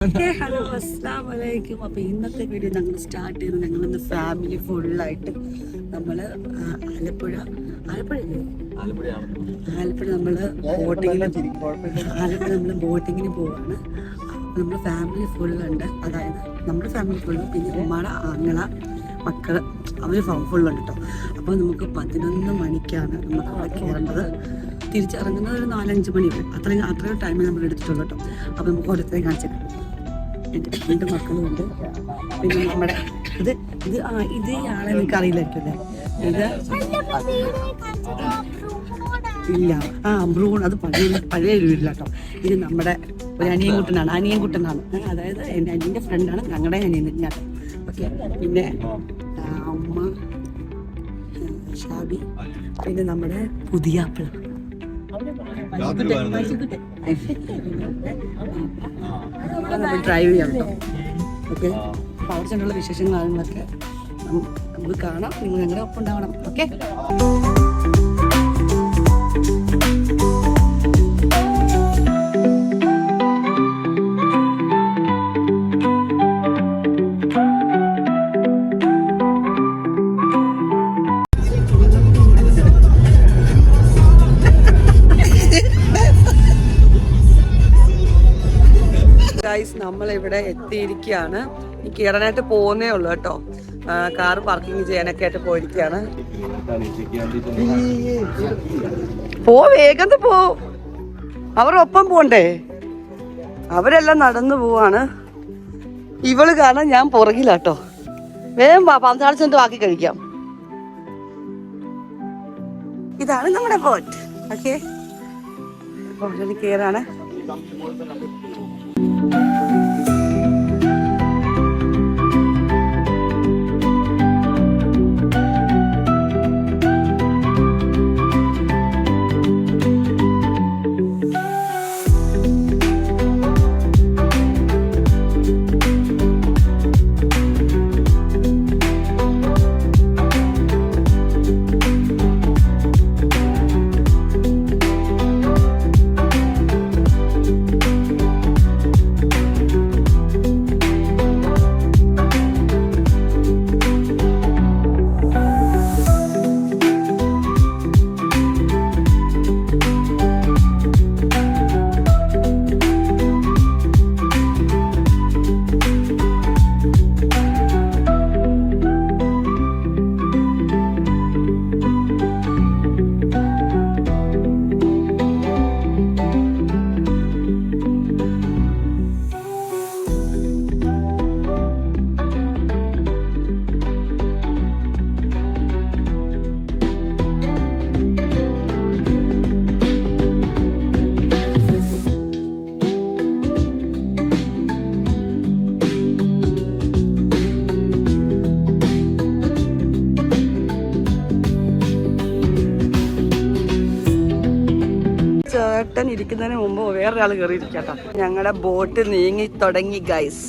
Hello അസ്സാം വലൈക്കും അപ്പോൾ ഇന്നത്തെ വീഡിയോ ഞങ്ങൾ സ്റ്റാർട്ട് ചെയ്യുന്നത് ഞങ്ങൾ ഇന്ന് ഫാമിലി ഫുള്ളായിട്ട് നമ്മൾ ആലപ്പുഴ. ആലപ്പുഴ ഇല്ലേ? ആലപ്പുഴ നമ്മൾ ബോട്ടിങ്ങിന് ആലപ്പുഴ നമ്മൾ ബോട്ടിങ്ങിന് പോവാണ്. നമ്മൾ ഫാമിലി ഫുള്ളുണ്ട് അതായത് നമ്മുടെ ഫാമിലി ഫുള്ള് പിന്നെ ഉമ്മയുടെ ആങ്ങള മക്കൾ അവർ ഫുള്ളുണ്ട് കേട്ടോ അപ്പോൾ നമുക്ക് പതിനൊന്ന് മണിക്കാണ് നമുക്ക് അവിടെ കയറേണ്ടത്. തിരിച്ചിറങ്ങുന്നത് ഒരു നാലഞ്ച് മണി വരും അത്രയും അത്രയും ടൈമേ നമ്മൾ എടുത്തിട്ടുള്ളൂ കേട്ടോ അപ്പോൾ നമുക്ക് ഓരോരുത്തരെയും കാണിച്ചേക്കാം എന്റെ രണ്ട് മക്കളുമുണ്ട് പിന്നെ നമ്മുടെ ഇത് ഇത് ആ ഇത് ആളെ എനിക്ക് അറിയില്ലായിരിക്കും ഇത് ഇല്ല. ആ ബ്രൂൺ. അത് പഴയ പഴയ ഒരു വീട്ടില കേട്ടോ ഇത് നമ്മുടെ ഒരു അനിയൻ കുട്ടനാണ് അനിയൻ കുട്ടനാണ് ഏ, അതായത് എന്റെ അനിയന്റെ ഫ്രണ്ടാണ് ഞങ്ങളുടെ അനിയൻ ഞാൻ ഓക്കെ. പിന്നെ അമ്മ ഷാബി പിന്നെ നമ്മുടെ പുതിയാപ്പിള. നമ്മൾ ഡ്രൈവ് ചെയ്യാം കേട്ടോ. ഓക്കെ അപ്പോൾ അവിടെ ചെന്നുള്ള വിശേഷങ്ങൾ കാര്യങ്ങളൊക്കെ നമു- നമുക്ക് കാണാം. നിങ്ങൾ ഞങ്ങളുടെ ഒപ്പം ഉണ്ടാവണം. ഓക്കെ നമ്മളിവിടെ എത്തിയിരിക്കുകയാണ്. ഈ കീടനായിട്ട് പോകുന്നേ ഉള്ളൂ കേട്ടോ. കാർ പാർക്കിംഗ് ചെയ്യാനൊക്കെ ആയിട്ട് പോയിരിക്കുകയാണ്. പോ വേഗം പോ. അവരൊപ്പം പോണ്ടേ? അവരെല്ലാം നടന്നു പോവാണ്. ഇവൾ കാരണം ഞാൻ പുറകിലാട്ടോ വേഗം വാ പന്ത്രണ്ട് സെന്റ് ബാക്കി കഴിക്കാം. ഇതാണ് നമ്മുടെ ബോട്ട്. ഓക്കെ. ബോട്ടിൽ കയറാണ്. ചേട്ടൻ ഇരിക്കുന്നതിന് മുമ്പ് വേറൊരാൾ കയറി ഇരിക്കട്ടോ ഞങ്ങളുടെ ബോട്ട് നീങ്ങി തുടങ്ങി ഗൈസ്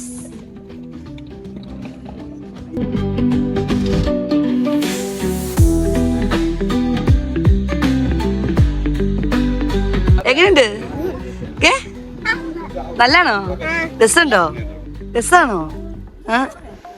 എങ്ങനെയുണ്ട്? കേ? നല്ലാണോ? രസമുണ്ടോ? രസമാണോ? ആ.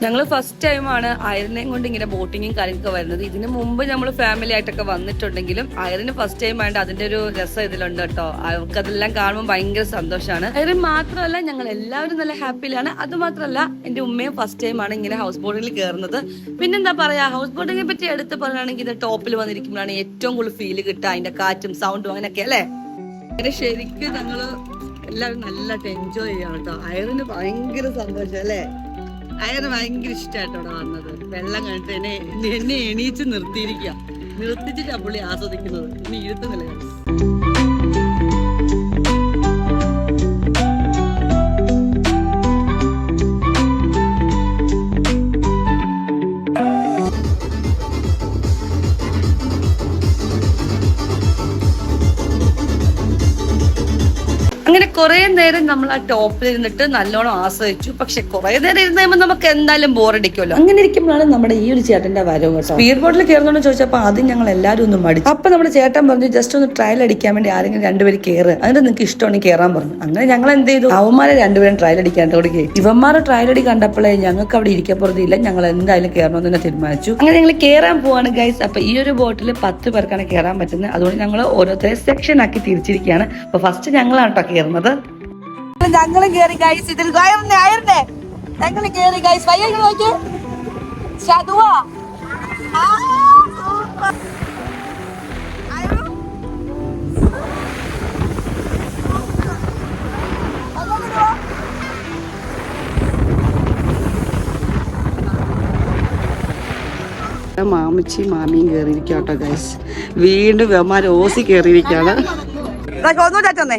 ഞങ്ങൾ ഫസ്റ്റ് ടൈമാണ് അയറിനെയും കൊണ്ട് ഇങ്ങനെ ബോട്ടിങ്ങും കാര്യങ്ങളൊക്കെ വരുന്നത്. ഇതിനു മുമ്പ് നമ്മൾ ഫാമിലി ആയിട്ടൊക്കെ വന്നിട്ടുണ്ടെങ്കിലും അയറിന് ഫസ്റ്റ് ടൈം ആയിട്ട് അതിന്റെ ഒരു രസം ഇതിലുണ്ട് കേട്ടോ. അവർക്ക് അതെല്ലാം കാണുമ്പോൾ ഭയങ്കര സന്തോഷമാണ് അയറിൻ മാത്രമല്ല ഞങ്ങൾ എല്ലാവരും നല്ല ഹാപ്പിയിലാണ് അത് മാത്രമല്ല എന്റെ ഉമ്മയും ഫസ്റ്റ് ടൈമാണ് ഇങ്ങനെ ഹൗസ് ബോട്ടിൽ കയറുന്നത് പിന്നെന്താ പറയാ ഹൗസ് ബോട്ടിങ്ങിനെ പറ്റി എടുത്ത് പറയുകയാണെങ്കിൽ ഇത് ടോപ്പിൽ വന്നിരിക്കുമ്പോഴാണ് ഏറ്റവും കൂടുതൽ ഫീൽ കിട്ടുക. അതിന്റെ കാറ്റും സൗണ്ടും അങ്ങനെയൊക്കെ അല്ലേ? ശരിക്കും ഞങ്ങൾ എല്ലാവരും നല്ലതായിട്ട് എൻജോയ് ചെയ്യാം കേട്ടോ. അയറിന് ഭയങ്കര സന്തോഷം അല്ലേ? അയറിന് ഭയങ്കര ഇഷ്ടമായിട്ടാണ് വന്നത്. വെള്ളം കണ്ടിട്ട് എന്നെ എന്നെ എണീച്ച് നിർത്തിയിരിക്കുക. നിർത്തിച്ചിട്ടാണ് പുള്ളി ആസ്വദിക്കുന്നത്. ഇനി ഇരുത്തുന്നില്ല കുറെ നേരം നമ്മൾ ആ ടോപ്പിൽ ഇരുന്നിട്ട് നല്ലോണം ആസ്വദിച്ചു. പക്ഷെ കുറെ നേരം ഇരുന്ന് കഴിയുമ്പോൾ നമുക്ക് എന്തായാലും ബോറടിക്കുമല്ലോ അങ്ങനെ ഇരിക്കുമ്പോഴാണ് നമ്മുടെ ഈ ഒരു ചേട്ടന്റെ വരവ് കേട്ടോ. സ്പീഡ് ബോട്ടിൽ കയറുന്നോണ്ട് ചോദിച്ചപ്പോൾ ആദ്യം ഞങ്ങൾ എല്ലാവരും ഒന്ന് മടിച്ചു. അപ്പൊ നമ്മുടെ ചേട്ടൻ പറഞ്ഞു ജസ്റ്റ് ഒന്ന് ട്രയൽ അടിക്കാൻ വേണ്ടി ആരെങ്കിലും രണ്ടുപേര് കയറ് അതിന് നിങ്ങൾക്ക് ഇഷ്ടമാണെങ്കിൽ കയറാൻ പറഞ്ഞു. അങ്ങനെ ഞങ്ങൾ എന്ത് ചെയ്തു? അവന്മാരെ രണ്ടുപേരും ട്രയൽ അടിക്കാൻ തുടങ്ങി ഇവന്മാരെ ട്രയൽ അടി കണ്ടപ്പോഴേ ഞങ്ങൾക്ക് അവിടെ ഇരിക്കാൻ ഇരിക്കപ്പുറത്തില്ല ഞങ്ങൾ എന്തായാലും കയറണമെന്ന് തന്നെ തീരുമാനിച്ചു. അങ്ങനെ ഞങ്ങൾ കയറാൻ പോവാണ് ഗൈസ് അപ്പൊ ഈ ഒരു ബോട്ടിൽ പത്ത് പേർക്കാണ് കയറാൻ പറ്റുന്നത്. അതുകൊണ്ട് ഞങ്ങൾ ഓരോരുത്തരെ സെക്ഷൻ ആക്കി തിരിച്ചിരിക്കുകയാണ്. അപ്പൊ ഫസ്റ്റ് ഞങ്ങളാണ് കേട്ടോ കയറുന്നത് ഞങ്ങളും കേറി ഗൈസ് ഇതിൽ ആയിരുന്നേ ആയിരുന്നേ ഞങ്ങൾ കേറി ഗൈസ് വയ്യ നോക്കി ചതുവാ മാമിച്ചി മാമിയും കയറിയിരിക്കും കേട്ടോ ഗൈസ് വീണ്ടും വെമാർ ഓസി കയറിയിരിക്കാണ് ഒന്നും ചാച്ചന്നേ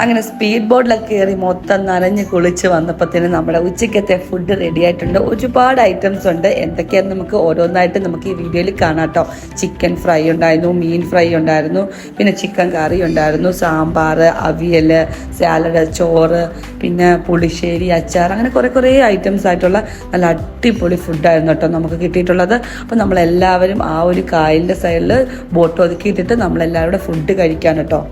അങ്ങനെ സ്പീഡ് ബോട്ടിലൊക്കെ കയറി മൊത്തം നനഞ്ഞ് കുളിച്ച് വന്നപ്പോഴത്തേന് നമ്മുടെ ഉച്ചയ്ക്കത്തെ ഫുഡ് റെഡി ആയിട്ടുണ്ട്. ഒരുപാട് ഐറ്റംസ് ഉണ്ട്. എന്തൊക്കെയാന്ന് നമുക്ക് ഓരോന്നായിട്ട് നമുക്ക് ഈ വീഡിയോയിൽ കാണാം കേട്ടോ ചിക്കൻ ഫ്രൈ ഉണ്ടായിരുന്നു മീൻ ഫ്രൈ ഉണ്ടായിരുന്നു പിന്നെ ചിക്കൻ കറി ഉണ്ടായിരുന്നു സാമ്പാർ അവിയൽ സാലഡ് ചോറ് പിന്നെ പുളിശ്ശേരി അച്ചാർ അങ്ങനെ കുറേ കുറേ ഐറ്റംസ് ആയിട്ടുള്ള നല്ല അടിപൊളി ഫുഡായിരുന്നു കേട്ടോ നമുക്ക് കിട്ടിയിട്ടുള്ളത്. അപ്പോൾ നമ്മളെല്ലാവരും ആ ഒരു കായലിന്റെ സൈഡിൽ ബോട്ട് ഒതുക്കിയിട്ടിട്ട് നമ്മളെല്ലാവരും കൂടെ ഫുഡ് കഴിക്കാൻ കേട്ടോ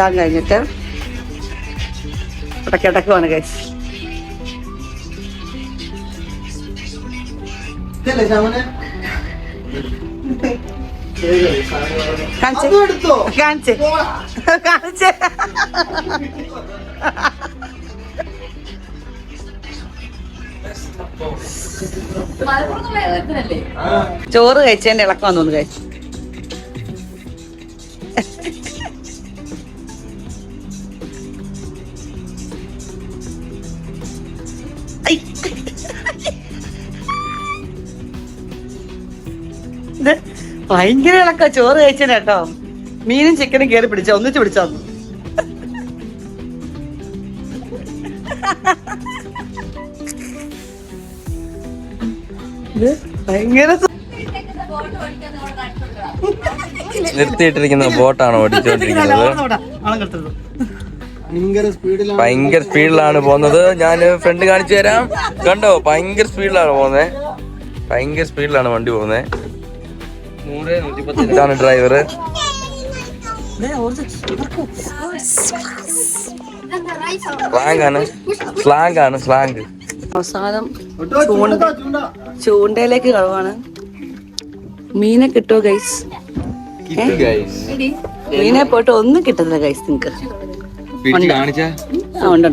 എല്ലാം കഴിഞ്ഞിട്ട് ഇടയ്ക്കിടയ്ക്ക് കിടക്കുവാണ് ഗൈസ് കാണിച്ച്. കാണിച്ച്. ചോറ് കഴിച്ചതിന്റെ ഇളക്കം തോന്നുന്നു കഴിച്ചു ഇത് ഭയങ്കര ഇളക്ക. ചോറ് കഴിച്ചേനെ കേട്ടോ. മീനും ചിക്കനും കയറി പിടിച്ച? ഒന്നിച്ച് പിടിച്ചാ? ഇത് ഭയങ്കര നിർത്തിയിട്ടിരിക്കുന്ന ബോട്ടാണ് ഓടിച്ചുകൊണ്ടിരിക്കുന്നത് ഭയങ്കര സ്പീഡിലാണ് പോകുന്നത്. ഞാൻ ഫ്രണ്ട് കാണിച്ചു തരാം. കണ്ടോ? ഭയങ്കര സ്പീഡിലാണ് പോകുന്നത്. ഭയങ്കര സ്പീഡിലാണ് വണ്ടി പോകുന്നത്. ഇതാണ് ഡ്രൈവർ സ്ലാങ് ആണ്. സ്ലാങ് ആണ് സ്ലാങ് അവസാനം ചൂണ്ട ചൂണ്ടയിലേക്ക് കളവാണ് മീനെ കിട്ടോ ഗൈസ് മീനെ പോയിട്ട് ഒന്നും കിട്ടത്തില്ല ഗൈസ് നിങ്ങക്ക്. കാണിച്ച? ഉണ്ട്.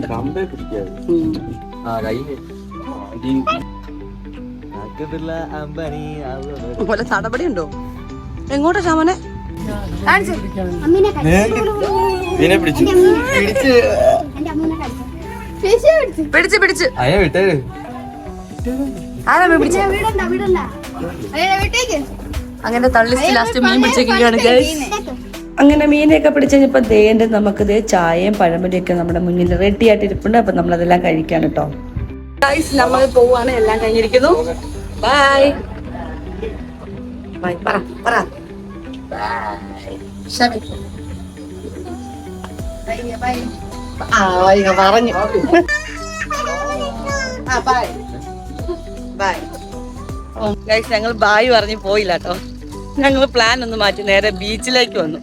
പോലെ നടപടി ഉണ്ടോ എങ്ങോട്ടാ പിടിച്ചു. പിടിച്ച്. പിടിച്ച്. അങ്ങനെ തള്ളി ലാസ്റ്റ് മീൻ പിടിച്ചേക്കാണ് അങ്ങനെ മീനെയൊക്കെ പിടിച്ച് കഴിഞ്ഞപ്പോൾ ദേണ്ട് നമുക്ക് ദേ ചായയും പഴമ്പൊരിയും ഒക്കെ നമ്മുടെ മുന്നിൽ റെഡി ആയിട്ട് ഇരിപ്പുണ്ട് അപ്പൊ നമ്മളതെല്ലാം കഴിക്കാൻ കേട്ടോ. നമ്മൾ പോവാണ്. എല്ലാം കഴിഞ്ഞിരിക്കുന്നു. ബൈ ബൈ പറ പറ ഷമി. ആ ഇങ്ങ പറഞ്ഞു ആ ബൈ ബൈ ഗൈസ് ഞങ്ങൾ ബായ് പറഞ്ഞ് പോയില്ല കേട്ടോ ഞങ്ങൾ പ്ലാൻ ഒന്ന് മാറ്റി. നേരെ ബീച്ചിലേക്ക് വന്നു.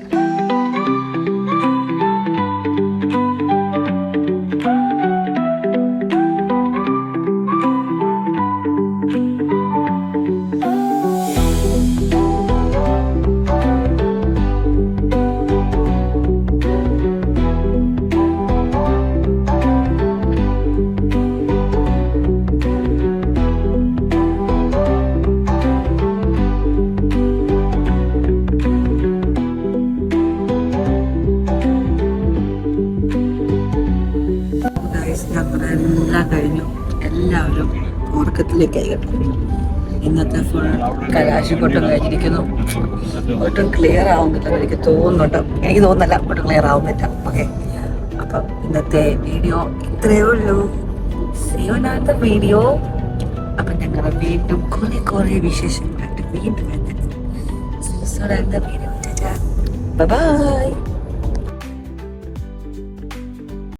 കേട്ടോ ഇന്നത്തെ ഫുൾ കലാശിക്കൊട്ടും കഴിഞ്ഞിരിക്കുന്നു. ഒട്ടും ക്ലിയർ ആവുന്നില്ല എനിക്ക് തോന്നുന്നുണ്ട്. എനിക്ക് തോന്നുന്നില്ല ഒട്ടും ക്ലിയർ ആവുന്നില്ല. ഓക്കെ അപ്പം ഇന്നത്തെ വീഡിയോ ഇത്രയേ ഉള്ളൂ. സേവനാത്ത വീഡിയോ അപ്പം ഞങ്ങൾ വീണ്ടും കുറെ കുറെ വിശേഷങ്ങളായിട്ട് വീണ്ടും ബൈ